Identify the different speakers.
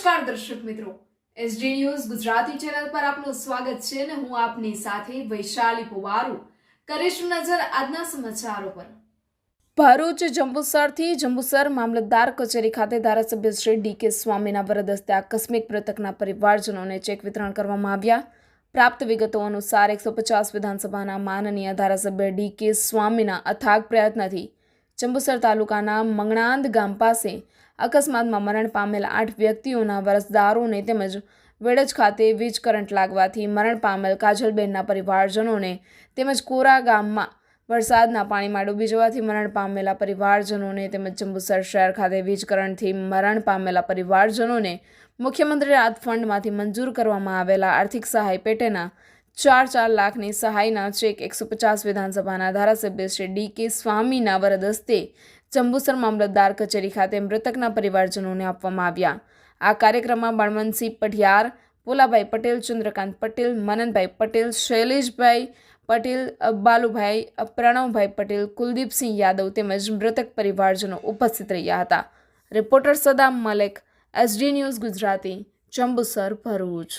Speaker 1: નમસ્કાર દર્શક મિત્રો. એસડી ન્યૂઝ ગુજરાતી ચેનલ પર આપનું સ્વાગત છે અને હું આપની સાથે વૈશાલી પુવારુ. કરીશું નજર આજના સમાચારો પર. ભરૂચ જંબુસરથી જંબુસર મામલતદાર કચેરી ખાતે ધારાસભ્ય શ્રી ડી કે સ્વામીના વરદ હસ્તે આકસ્મિક મૃતકના પરિવારજનોને ચેક વિતરણ કરવામાં આવ્યા. પ્રાપ્ત વિગતો અનુસાર એકસો પચાસ વિધાનસભાના માનનીય ધારાસભ્ય ડી કે સ્વામીના અથાગ પ્રયત્નથી જંબુસર તાલુકાના મંગણાંદ ગામ પાસે અકસ્માતમાં મરણ પામેલ આઠ વ્યક્તિઓના વરસદારોને તેમજ વેડજ ખાતે વીજ કરંટ લાગવાથી મરણ પામેલ કાજલબેનના પરિવારજનોને તેમજ કોરા ગામમાં વરસાદના પાણીમાં ડૂબી જવાથી મરણ પામેલા પરિવારજનોને તેમજ જંબુસર શહેર ખાતે વીજ કરંટથી મરણ પામેલા પરિવારજનોને મુખ્યમંત્રી રાહત ફંડમાંથી મંજૂર કરવામાં આવેલા આર્થિક સહાય પેટેના ચાર ચાર લાખની સહાયના ચેક એકસો પચાસ વિધાનસભાના ધારાસભ્ય શ્રી ડી કે સ્વામીના વરદ હસ્તે જંબુસર મામલતદાર કચેરી ખાતે મૃતકના પરિવારજનોને આપવામાં આવ્યા. આ કાર્યક્રમમાં બળવંતસિંહ પઢિયાર, પોલાભાઈ પટેલ, ચંદ્રકાંત પટેલ, મનનભાઈ પટેલ, શૈલેષભાઈ પટેલ, બાલુભાઈ, પ્રણવભાઈ પટેલ, કુલદીપસિંહ યાદવ તેમજ મૃતક પરિવારજનો ઉપસ્થિત રહ્યા હતા. Reporter Saddam Malek, SD News Gujarati, Jambusar Bharuch.